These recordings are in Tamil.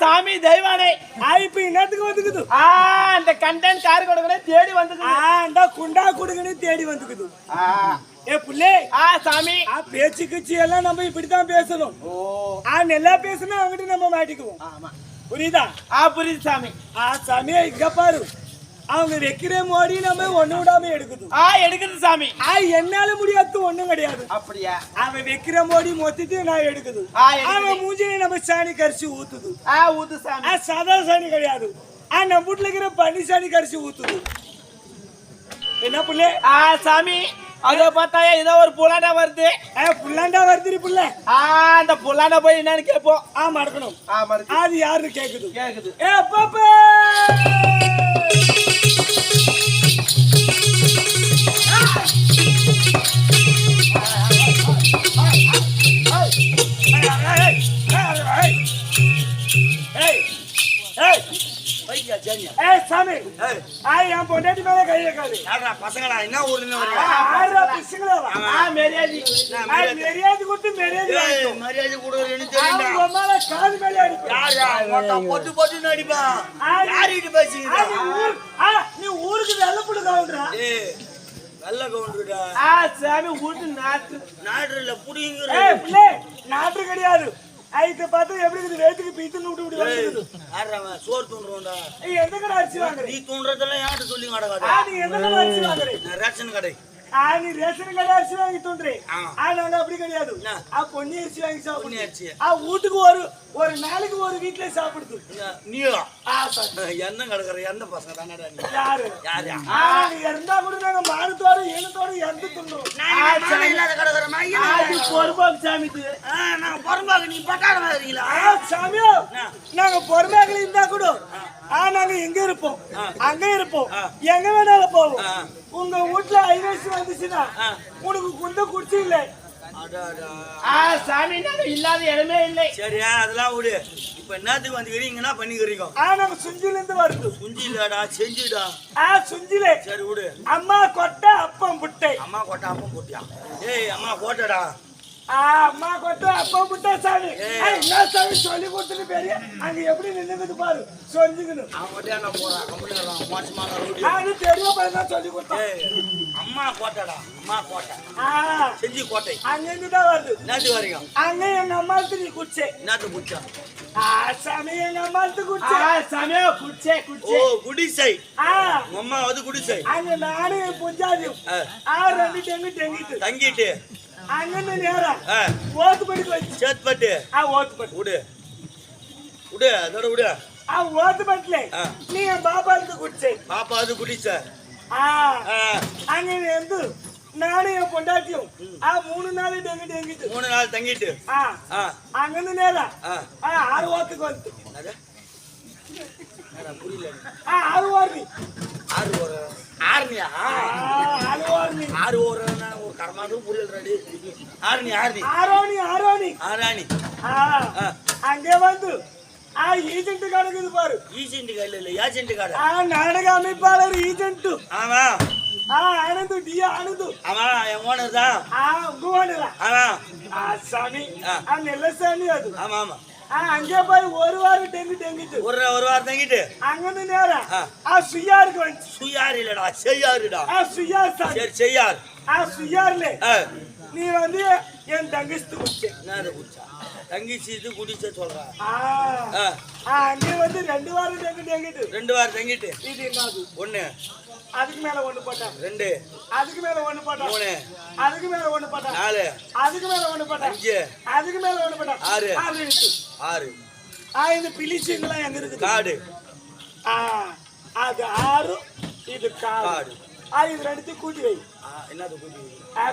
சாமி தெய்வானை ஆ, இப்ப என்னத்துக்கு வந்துக்குது ஆ அந்த கண்டன் கார் கொடுக்கணும் தேடி வந்து ஆ இந்த குண்டா குடுங்கன்னு தேடி வந்துக்குது ஏ புள்ளே ஆ சாமி ஆ பேச்சு கிச்சு எல்லாம் நம்ம இப்படித்தான் பேசணும் ஓ ஆ நல்லா பேசினா அவங்ககிட்ட நம்ம மாட்டிக்குவோம் ஆமா புரியுதா ஆ புரியுது சாமி ஆ சாமியா இங்க பாரு அவங்க வைக்கிற மோடி நம்ம ஒண்ணு விடாம எடுக்குது. ஆ எடுக்குது சாமி. ஆ என்னால முடியாது ஒண்ணும் கிடையாது. அப்படியா? அவன் வைக்கிற மோடி மொத்தத்தையும் நான் எடுக்குது. அவன் மூஞ்சில நம்ம சாணி கரிசி ஊத்துது. ஆ ஊத்து சாமி. ஆ சாதா சாணி கிடையாது. ஆ நம்ம வீட்டுல இருக்கிற பனி சாணி கரிசி ஊத்துது. என்ன புள்ளே? ஆ சாமி அதோ பார்த்தா ஏதோ ஒரு புலாண்டா வருது. ஏ புள்ளாண்டா வருது புள்ள. ஆ அந்த புலாண்டா போய் என்னன்னு கேட்போம். ஆ மறக்கணும். ஆ மறுக்கு அது யாருன்னு கேக்குது. கேக்குது. ஏ பாப்பா! ஊருக்கு வெள்ளப்புடு கவுண்டரா ஏய், நல்ல கவுண்டருடா. ஆ சாமி வீட்டு நாட்டு நாடுல புடிங்கிற. கிடையாது ஐத்த பார்த்தா எப்படி இருக்குது வேட்டுக்கு பீத்துன்னு விட்டு விட்டு யார்றா அவன்? சோறு தூண்டுறவன்டா. ஏய், எந்த கடை அரிசி வாங்குறீ நீ தூண்டுறதெல்லாம் யார்கிட்ட சொல்லி கிடக்காத. ஆ, நீ எந்த கடை அரிசி வாங்குறீ ரேஷன் கடை நீ ரேஷன் கடை அரிசி வாங்கி தூண்டுறீ ஆ. அப்படி கிடையாது. பொன்னி அரிசி வாங்கி பொன்னி சாப்பிடுறீ அரிசி. ஆ வீட்டுக்கு ஒரு ஒரு நாளைக்கு ஒரு வீட்ல சாப்பிடுது. நீயா? ஆ என்ன கிடக்குற எந்த பசங்க தானடா நீ? யாரு? யாரா? ஆ, நீ இருந்தா கூட நாங்க மானத்தோட ஈனத்தோட இறந்து துண்டோம். நான் இல்லாத கிடக்குற நான் ஆ இது. சாமி நான் பொறுப்பாக நீ பட்டாளமா இருக்கீங்களா? ஆ, சாமியோ நாங்க பொறுமையாக இருந்தா கூட ஆ நாங்க எங்க இருப்போம்? அங்க இருப்போம். எங்க வேணாலும் போவோம். உங்க வீட்டுல ஐநூறு வந்துச்சுன்னா உனக்கு குந்த குடிச்சு இல்ல. சாமி இல்லாத இடமே இல்லை. சரியா அதெல்லாம் விடு. இப்ப என்னத்துக்கு வந்துக்கிறீங்க? என்ன பண்ணிக்கிறீங்க. ஆ நாங்க சுஞ்சில இருந்து வருது. இல்லடா செஞ்சுடா. ஆ சுஞ்சிலே. சரி விடு. அம்மா கொட்டை அப்பம் புட்டை. அம்மா கோட்டை அப்பம் போட்டியா? ஏய் அம்மா கோட்டடா ஆ அம்மா கொட்டை அப்பம் புட்டை சாமி என்ன சாமி சொல்லி கொடுத்துட்டு பெரிய அங்க எப்படி நின்னுக்குது பாரு. சொல்லிக்கணும். தெரிய பையன் சொல்லி கொடுத்தான். அம்மா கோட்டைடா. அம்மா கோட்டை. ஆ. செஞ்சு கோட்டை. அங்க இருந்து தான் வருது. என்னத்து வரீங்க அங்க எங்க அம்மாவுக்கு நீ குடிச்சே. குச்சா ஆ சாமி எங்க அம்மாவுக்கு ஆ குடிச்சே சாமியோ குடிச்சே. ஓ குடிச்சே குடிசை. ஆ. உங்க அம்மா வந்து குடிசை. அங்க நானும் புஞ்சாதியும். ரெண்டு டெங்கு டெங்கிட்டு. தங்கிட்டு. அங்க இருந்து நேரம் ஆ. ஓத்து படிக்க வச்சு சேத்பட்டு ஆ ஓத்து பட்டு விடு விடு அதோட விடு ஆ ஓத்து பட்டுல ஆ. நீ என் பாப்பாவுக்கு குடிச்சே. பாப்பா அது குடிசை ஆ. அங்க இருந்து நானும் என் பொண்டாட்டியும் ஆ மூணு நாள் டெங்கு டெங்கிட்டு. மூணு நாள் தங்கிட்டு. ஆ. ஆ. அங்க இருந்து நேரம் ஆ ஆறு ஓத்துக்கு வந்து. புரியல. ஆ ஆறு ஓர்னி ஆறு ஒரு ஆறுனியா? ஆ ஆறு ஓர்னி ஆறு ஒரு ஒரு கர்மாதும் புரியலடி ஆறுனி ஆறுனி ஆரோனி ஆரோனி ஆறாணி ஆ ஆ. அங்கே வந்து ஆ ஏஜென்ட் கணக்குது பாரு. ஈசென்ட் கையில் இல்லை ஏஜென்ட் கார்டு ஆ நாடக அமைப்பாளர் ஏஜென்ட் ஆமா. ஆ ஆனந்து டி ஆனந்து ஆமா என் ஓனர் தான். ஆ குவானரா ஆமா. ஆ சாமி. ஆ. நெல்ல சாமி அது. ஆமா ஆமா. ஆ அங்கே போய் ஒரு வாரம் டெங்கு டெங்கிட்டு ஒரு ஒரு வாரம் தங்கிட்டு. அங்கிருந்து நேரம் சுயாருக்கு வந்து சுயார் இல்லடா செய்யாருடா ஆ சுயார் சரி செய்யார் ஆ. சுயார்ல நீ வந்து என் தங்கச்சி குடிச்சே. என்ன குடிச்சா? தங்கிச்சு இது குடிச்ச சொல்றா. ஆ. ஆ. ஆ அங்கே வந்து ரெண்டு வாரம் டெங்கு டெங்கிட்டு ரெண்டு வாரம் தங்கிட்டு. இது என்னது? ஒண்ணு. அதுக்கு மேல ஒண்ணு போட்டான் ரெண்டு. அதுக்கு மேல ஒண்ணு போட்டான் மூணு. அதுக்கு மேல ஒண்ணு போட்டான் நாலு. அதுக்கு மேல ஒண்ணு போட்டான் அஞ்சு. அதுக்கு மேல ஒண்ணு போட்டான் ஆறு. ஆறு ஆறு. ஆ இந்த பிலிச்சிங்கெல்லாம் எங்க இருக்குது? காடு. ஆ அது ஆறு இது காடு. காடு. ஆ இது ரெண்டுத்தையும் கூட்டி வை. என்னது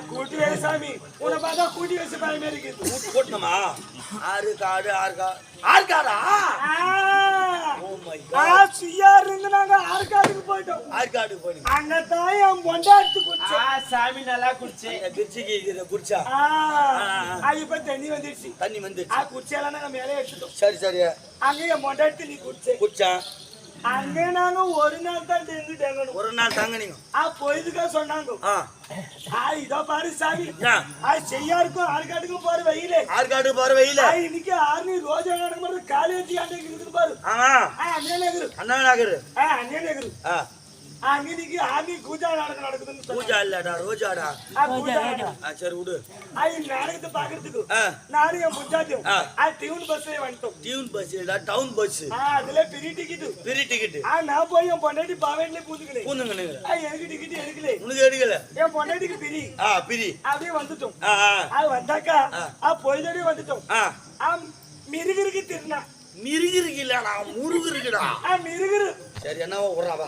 கூட்டி வை? சாமி. உன்னை பார்த்தா கூட்டி வச்ச பயமே இருக்குது கூட்டு கூட்டணுமா ஆறு காடு ஆறு காடு ஆறு காடா? ஆ. ஓ மை ஆ காட் சுயார் இருந்து நாங்க ஆற்காடுக்கு போயிட்டோம். ஆறு காடு போனீங்க. அங்க தான் என் பொண்டாட்டு குடிச்சு. ஆ சாமி நல்லா குடிச்சே. திருச்சிக்கு இதை குடிச்சா. ஆ. ஆ, இப்ப தண்ணி வந்துடுச்சு தண்ணி வந்து ஆ குடிச்செல்லாம் நாங்க மேலே எடுத்துட்டோம் சரி சரி. அங்க என் பொண்டாட்டி நீ குடிச்சே குடிச்சா? அங்க நாங்க ஒரு நாள் தான் டெங்கு டெங்கணும் ஒரு நாள் தாங்க நீங்க ஆ பொய்துக்கா சொன்னாங்க. ஆ. இதோ பாரு சாமி. ஆ. செய்யாருக்கும் ஆற்காட்டுக்கும் போற வெயிலே. ஆற்காட்டுக்கு போற வெயில. இன்னைக்கு ஆர்மி ரோஜா நடக்கும்போது காலேஜ் அன்னைக்கு இருக்குது பாரு. ஆமா. அங்கே நகரு. அண்ணா நகர். ஆ அங்கே நகரு. ஆ. ஆ, அங்க பூஜா நாடகம் நடக்குதுன்னு. பூஜா இல்லடா ரோஜாடா. சரி விடு. இந்த நாடகத்தை பாக்குறதுக்கு நானும் என் முஞ்சாத்தியும். ஆ. டியூன் பஸ்ல வந்துட்டோம். டியூன் பஸ் இல்லடா டவுன் பஸ் அதுல பெரிய டிக்கெட்டு பெரிய டிக்கெட் நான் போய் என் பொண்டாட்டி பாவேன்ல பூந்துக்கினேன். ஆ எனக்கு டிக்கெட் எடுக்கல உனக்கு எடுக்கல. என் பொண்டாட்டிக்கு பிரி. ஆ பிரி. அப்படியே வந்துட்டோம். ஆ வந்தாக்கா ஆ. ஆ பொய்தோடய வந்துட்டோம். ஆ. மிருகிருக்கு திருநா மிருகு இருக்குல்லடா முருகு இருக்குடா மிருகிரு. சரி என்னவோ விட்றாவா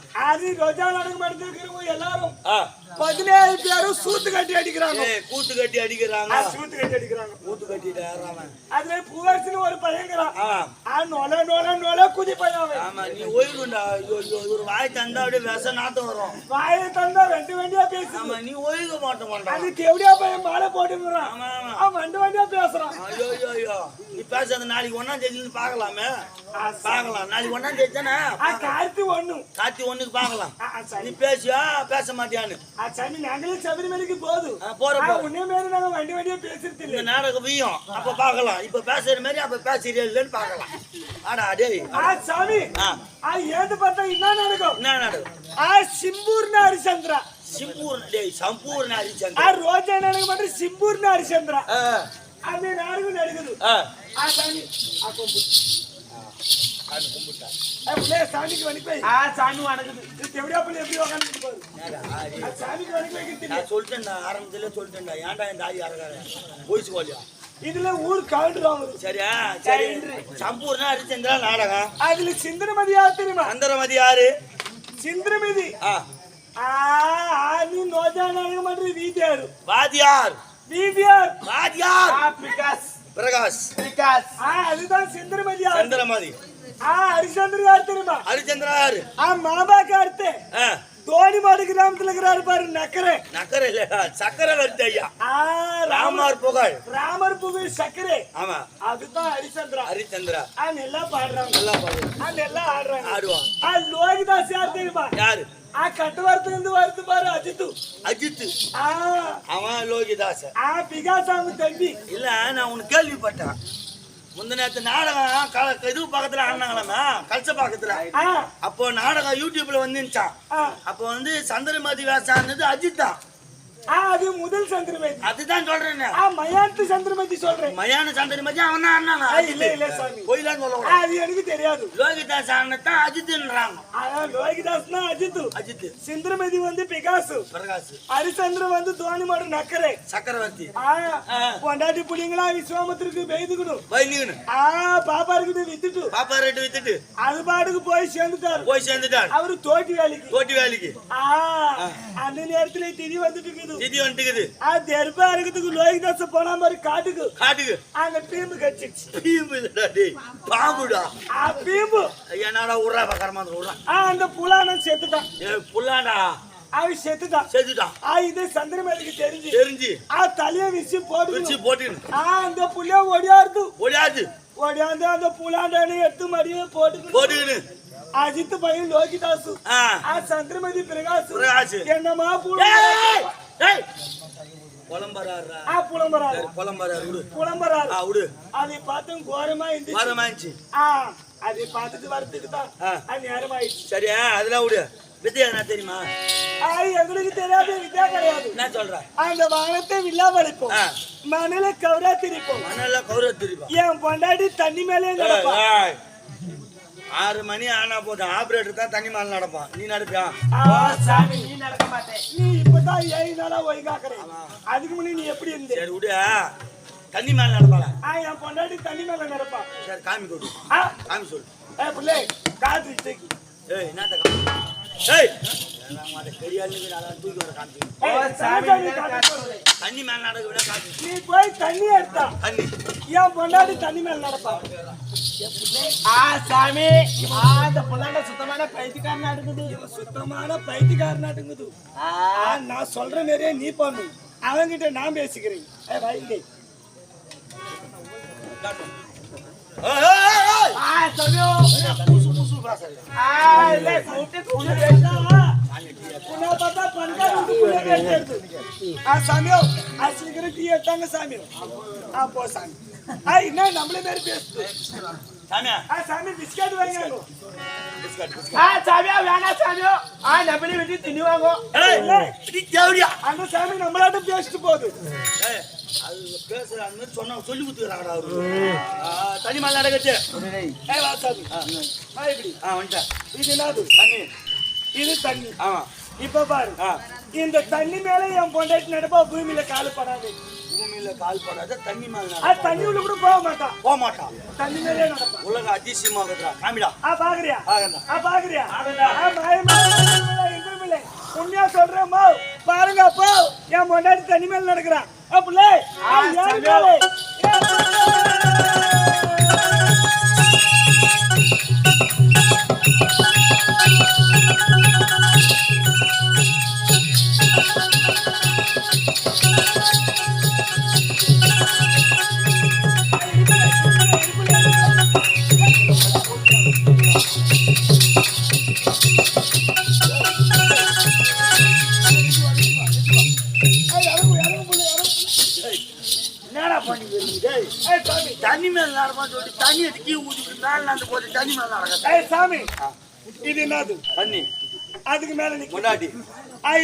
அது ரோஜா நாடகம் எடுத்துருக்கிறவங்க எல்லாரும் பதினேழு பேரும் சூத்து கட்டி அடிக்கிறாங்க. கூத்து கட்டி அடிக்கிறாங்க. சூத்து கட்டி அடிக்கிறாங்க. கூத்து கட்டிட்டு அதுல பூவரசன் ஒரு பையங்கிறான். நொல நொல நொல குதி பையன். ஆமா நீ ஓய்வுண்டா. ஒரு வாய் தந்தா அப்படியே விஷ நாத்தம் வரும். வாயை தந்தா ரெண்டு வண்டியா பேசுது. ஆமா நீ ஓய்வு மாட்ட மாட்டான் அது கெவடியா பையன் மாலை போட்டுக்கிறான் அவன் ரெண்டு வண்டியா பேசுறான். ஐயோ ஐயோ ஐயோ. நீ பேசாத நாளைக்கு ஒன்னாம் ஆ, சரி. பார்க்கலாம். நாளைக்கு ஒன்னாம் தேதி தானே? கார்த்தி ஒண்ணு. கார்த்தி ஒண்ணுக்கு பார்க்கலாம் ஆ, ஆ, நீ பேசியா பேச மாட்டியான்னு. ஆ சாமி நாங்களே சபரிமலைக்கு போதும் ஆ, போற ஆ, போற. உன்னே மாரி நாங்க வண்டி வண்டியா பேசுறது இந்த நாடகம் வீயும். அப்ப பார்க்கலாம். இப்ப பேசுற மாதிரி அப்ப பேசுறியா இல்லைன்னு பார்க்கலாம். ஆடா டேய் ஆ சாமி. ஆ. ஆ ஏந்து பார்த்தா என்ன நடக்கும் என்ன நாடகம்? ஆ சிம்பூர்னு ஹரிச்சந்திரா சிம்பூர் டேய் சம்பூர்ண ஆ ஹரிச்சந்திரன் ரோஜா நாடகம் மட்டும் சிம்பூர்னு ஹரிச்சந்திரா ஆ. அந்த நாடகம் நடக்குது. ஆ. ஆ சாமி. ஆ கொம்பு அது கும்பிட்டா. ஆ உள்ளே சாமிக்கு வணி போய் ஆ சாமி வணங்குது. இது எப்படியா பண்ணி எப்படி. ஆ சாமிக்கு வணி வைக்கிறது நான் சொல்லிட்டேன்டா ஆரம்பத்துல சொல்லிட்டேன்டா. ஏன்டா இந்த ஆய் அறகார போயிச்சு கோலியா இதுல ஊர் வாங்குது சரியா? சரி. சம்பூர்ண ஹரிச்சந்திரா நாடகம் அதுல சிந்திரமதி யார் தெரியுமா? சந்திரமதி யாரு? சிந்திரமதி ஆ. ஆ ஆனி நோஜா நாடகம் மட்டும் வீதியாரு. வாதியார். வீதியார். வாதியார். பிரகாஷ். பிகாஸ் ஆ அதுதான் சிந்திரமதி சந்திரமதி. ஹரிச்சந்திர யார் தெரியுமா? ஹரிச்சந்திரா யாரு? ஆ மாபாக்கு அடுத்து. தோணிமாடு கிராமத்துல இருக்கிறாரு பாரு நக்கரை. நக்கரை இல்லடா சக்கரவர்த்தி ஐயா. ஆ ராமர் புகழ். ராமர் புகழ் சக்கரை. ஆமா. அதுதான் ஹரிச்சந்திரா ஹரிச்சந்திரா. ஆ நல்லா பாடுறாங்க. நல்லா பாடு ஆ நல்லா ஆடுறாங்க. ஆடுவான் ஆ லோகிதாஸ் யார் தெரியுமா? யாரு? ஆ கட்டுவாரத்துல இருந்து வருது பாரு அஜித்து. அஜித் ஆ. அவன் லோகிதாஸ். ஆ பிகாசாமி தம்பி. இல்ல நான் உனக்கு கேள்விப்பட்டேன். முந்த நேரத்து நாடகம் இது பக்கத்துல ஆடினாங்களாமா? கல்ச பக்கத்துல. அப்போ நாடகம் யூடியூப்ல வந்துச்சான் அப்போ வந்து சந்திரமதி வேஷம் அஜித் தான் அது முதல் சந்திரமதி. அதுதான் சொல்றேன். மயானத்து சந்திரமதி சொல்றேன். மயான சந்திரமதி அவன் தான் இல்ல இல்ல சாமி. சொல்ல கூடாது அது எனக்கு தெரியாது. லோகிதாஸ் ஆனதான் அஜித்ன்றாங்க லோகிதாஸ் தான் அஜித்து. அஜித் சிந்திரமதி வந்து பிகாசு. பிரகாஷ் ஹரிச்சந்திரன் வந்து தோணிமாடு நக்கரை. சக்கரவர்த்தி. பொண்டாட்டி புள்ளிங்களா விஸ்வாமத்திற்கு பெய்துக்கணும் வைலிங்கன்னு ஆ பாப்பா இருக்குது வித்துட்டு. பாப்பா ரேட்டு வித்துட்டு. அது பாட்டுக்கு போய் சேர்ந்துட்டாரு. போய் சேர்ந்துட்டார். அவரு தோட்டி வேலைக்கு. தோட்டி வேலைக்கு. அந்த நேரத்துல திதி வந்துட்டு இருக்குது. திதி வந்துட்டுக்குது. ஆ தெருப்பா இருக்கிறதுக்கு லோகிதாச போனா மாதிரி காட்டுக்கு. காட்டுக்கு. அங்க பீம்பு கடிச்சிச்சு பீம்பு இல்லடா டேய்? பாம்புடா? ஆ பீம்பு. என்னடா விட்றா பக்கரமா ஆ அந்த புலானம் செத்துட்டான். ஏ புல்லாண்டா அவன் செத்துட்டான். செஞ்சுட்டான் ஆ இது சந்திரமேலுக்கு தெரிஞ்சு. தெரிஞ்சு. ஆ தலைய விசி வச்சு போட்டு போட்டுக்கணும். ஆ அந்த புள்ளைய ஒடியாருது ஒடியாது ஒடியாந்து அந்த புலாண்டானு எடுத்து மடியே போட்டு போட்டுக்கணும். அஜித் பையன் லோகிதாசு. ஆ. ஆ சந்திரமதி பிரகாஷ் பிரகாஷ். என்னமா ஏய், புல ஏய்! புலம்பராடுறா ஆ புலம்பராரு. விடு. புலம்பராரு. ஆ விடு. அதை பார்த்து கோரமா இருந்துச்சு. வாரமாயிடுச்சு ஆ அதை பார்த்துட்டு வரதுக்கு தான். அது நேரம் ஆயிடுச்சு சரியா அதெல்லாம் விடு. வித்யா என்ன தெரியுமா? எங்களுக்கு தெரியாத வித்யா கிடையாது. என்ன சொல்ற? அந்த வானத்தை வில்லா வலிப்போம். மணல கவரா திரிப்போம். மணல கௌரவ திருப்பா என் பொண்டாட்டி தண்ணி மேலே நடப்பா. ஏய், ஆறு மணி ஆனா போதும். ஆபரேட்டர் தான் தண்ணி மேல நடப்பான். நீ நடப்பியா? ஆ, சாமி நீ நடக்க மாட்டேன். நீ இப்பதான் ஏழு நாளா ஒய்காக்குற அதுக்கு முன்னாடி நீ எப்படி இருந்த? சரி விடு. தண்ணி மேல நடப்பாளா? ஆ என் பொண்டாட்டி தண்ணி மேல நடப்பா. சரி காமி கொடு. காமி சொல்லு. ஏ பிள்ளை காத்து ஏய் என்னத்த காமி? ஏய் அதை பெரியாளுக்கு நான் தூக்கி வர காமிச்சு ஏய், சாமி சாமி மேல காட்டு. தண்ணி மேல நடக்க விட காமிச்சு நீ போய் தண்ணி எடுத்தா தண்ணி ஏன் பொண்டாடி தண்ணி மேல நடப்பா ஆ சாமி ஆ அந்த புள்ளாண்ட சுத்தமான பைத்தியக்காரனா இருக்குது சுத்தமான பைத்தியக்காரனாட்டுங்குது ஆ, ஆ, நான் சொல்ற மாதிரியே நீ பண்ணு அவன்கிட்ட நான் பேசிக்கிறேன் ஏய், வைங்க. ஏய், ஏய், ஏய், ஏய். ஆ சாமியோ புசு சாமியோ ஆ, சீக்கிரம் டீ எடுத்தாங்க சாமியோ ஆ போ சாமி ஆ என்ன நம்மளே மாதிரி பேசுது சாமியா ஆ சாமி பிஸ்கட் வாங்க ஆ சாமியா சாமியோ ஆ விட்டு ஏய் அந்த சாமி பேசிட்டு போகுது ஏய் அது பேசுற அந்த மாதிரி சொன்னா சொல்லி கொடுத்துறாங்கடா அவரு ஆ, தண்ணி மேல நடக்கச்சு ஏய் வா சாமி ஆ இப்படி ஆ வந்துட்டேன் இது என்னது தண்ணி இது தண்ணி ஆமா இப்ப பாரு இந்த தண்ணி மேல என் பொண்டாட்டி நடப்பா பூமியில காலு படாது பூமியில கால் படாத தண்ணி மேல தண்ணி உள்ள கூட போக மாட்டான் போக மாட்டான் தண்ணி மேலே நடப்பா உலக அதிசயமா இருக்குடா காமிடா ஆ பாக்குறியா. ஆ பாக்குறியா ஆ உண்மையா சொல்றேம்மா பாருங்க அப்போ என் பொண்டாட்டி தண்ணி மேல நடக்கிறான் அப்படிலே போட்டு தண்ணி மேல சாமி. இது என்னது? தண்ணி. அதுக்கு மேல முன்னாடி.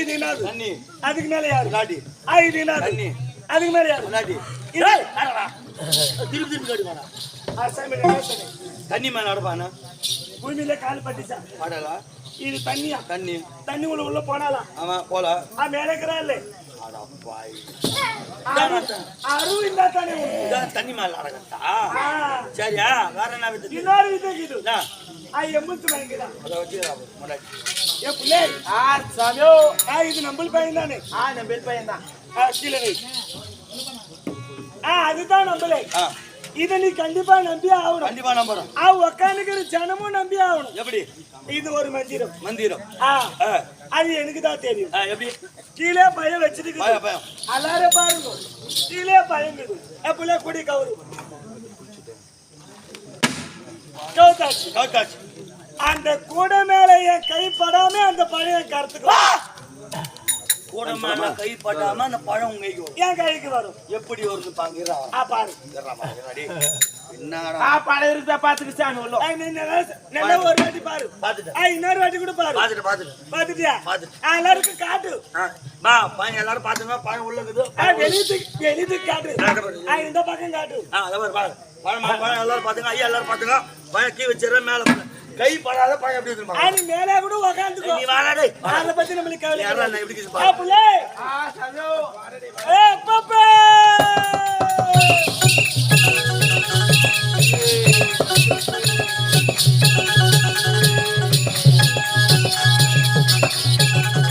இது என்னது? தண்ணி. அதுக்கு மேல யாரு? முன்னாடி. இது என்னது? தண்ணி. அதுக்கு மேல யாரு? முன்னாடி. திருப்பி திருப்பி கட்டுவானா. தண்ணி மேல நடப்பானா பூமியில கால் பட்டுச்சா? படலா இது தண்ணியா? தண்ணி. தண்ணி உள்ள உள்ள போனாலாம் அவன் போல ஆ மேல இருக்கிறா இல்ல? தானே தண்ணி மேல நடக்கத்தா ஆ, சரியா வேற என்ன வித்து இன்னொரு வித்தை இது ஆ எம்புத்து ஆ இது நம்மள் பையன் தானே ஆ பையன் தான் ஆ ஆ அதுதான் நம்மளே. ஆ. இதை நீ கண்டிப்பா நம்பி ஆகணும். கண்டிப்பா நம்புறோம். ஆ உக்காந்துக்கிற ஜனமும் நம்பி ஆகணும். எப்படி? இது ஒரு மந்திரம். மந்திரம். ஆ அது எனக்கு தான் தெரியும். எப்படி? கீழே பயம் வச்சிருக்கு பயம் பயம். எல்லாரும் பாருங்க. கீழே பயங்குது எப்பல குடி கவுரு. கவுத்தாச்சு. கவுத்தாச்சு. அந்த கூடை மேல என் கை படாம அந்த பழைய கருத்துக்கு மேல கை பட்டாம அந்த பழம் உங்க என் கைக்கு வரும்? எப்படி வருது பாங்கிறா ஆ பாரு. என்னடா ஆ பழைய இருக்கா பாத்துக்கு சாமி உள்ள ஆ, நீ நல்லா நல்லா. ஒரு வாட்டி பாரு. பாத்துட்டேன். ஆ இன்னொரு வாட்டி கூட பாரு. பாத்துட்டு பாத்துட்டு பாத்துட்டியா? பாத்துட்டு. ஆ, எல்லாருக்கும் காட்டு. ஆ, வா பையன் எல்லாரும் பாத்துங்க ஐயா எல்லாரும் பாத்துங்க. பழம் கீ வச்சிடுறேன் மேல. கை படாத பழம் எப்படி பாரு. நீ மேலே கூட உக்காந்துக்கோ நீ வாடா டேய். வாடா. அதை பத்தி நம்மளுக்கு கவலை யாரா கிடையாது. நான் எப்படி பாரு. புள்ளே ஆ சாமியோ ஏ பாப்பா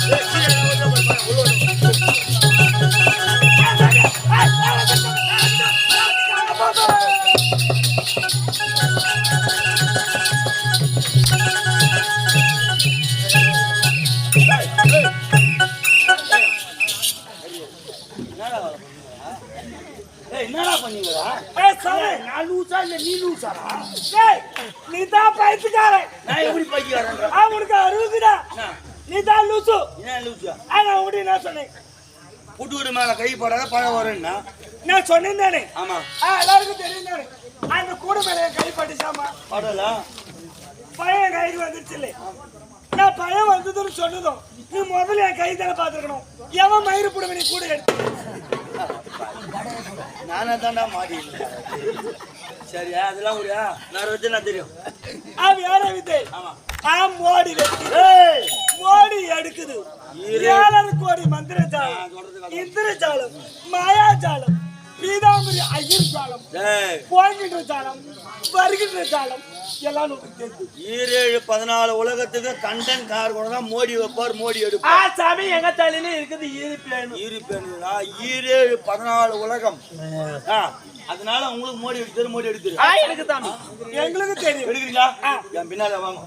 ஏய், கீழே லூசாடா டேய் நீ தான் பைத்தியக்காரன். நான் எப்படி பைக்கிறேன் ஆ உனக்கு அறுபதுடா. நீ தான் லூசு. என்ன லூசா? நான் உடைய நான் சொன்னேன்? புட்டு மேல கை போடாத பழம் வரும்னா? நான் சொன்னேன் தானே? ஆமா. எல்லாருக்கும் தெரியும் தானே? அந்த கூட மேல கை பட்டுச்சாமா? படலாம் பையன் கைக்கு வந்துருச்சு இல்லை நான் பையன் வந்ததுன்னு சொன்னதும் நீ முதல்ல என் கை தானே பார்த்துருக்கணும். எவன் மயிறு போடுவ நீ கூட எடுத்து? நானே தாண்டா மாடி சரியா? அதெல்லாம் முடியா? நான் வச்சு நான் தெரியும். ஆ வித்தை மோடி மோடி எடுக்குது. ஏழரை கோடி நான் மந்திரஜாலம் சொல்றது இந்திரஜாலம் மாயாஜாலம் பீதாம்பரி ஐயர் ஜாலம் போகின்ற ஜாலம் வருகின்ற ஜாலம் எல்லாம் ஈரேழு பதினாலு உலகத்துக்கு கண்டன் கார் கூட தான் மோடி வைப்பார் மோடி எடுப்பார். சாமி எங்க தலையில இருக்குது ஈரிப்பேனு. ஈரி பெண்ணுனா ஈரேழு பதினாலு உலகம். ஆ, அதனால உங்களுக்கு மோடி எடுத்து மோடி ஆ எனக்கு தாமி எங்களுக்கு தெரியும். எடுக்கிறீங்களா? என் பின்னால வாங்க.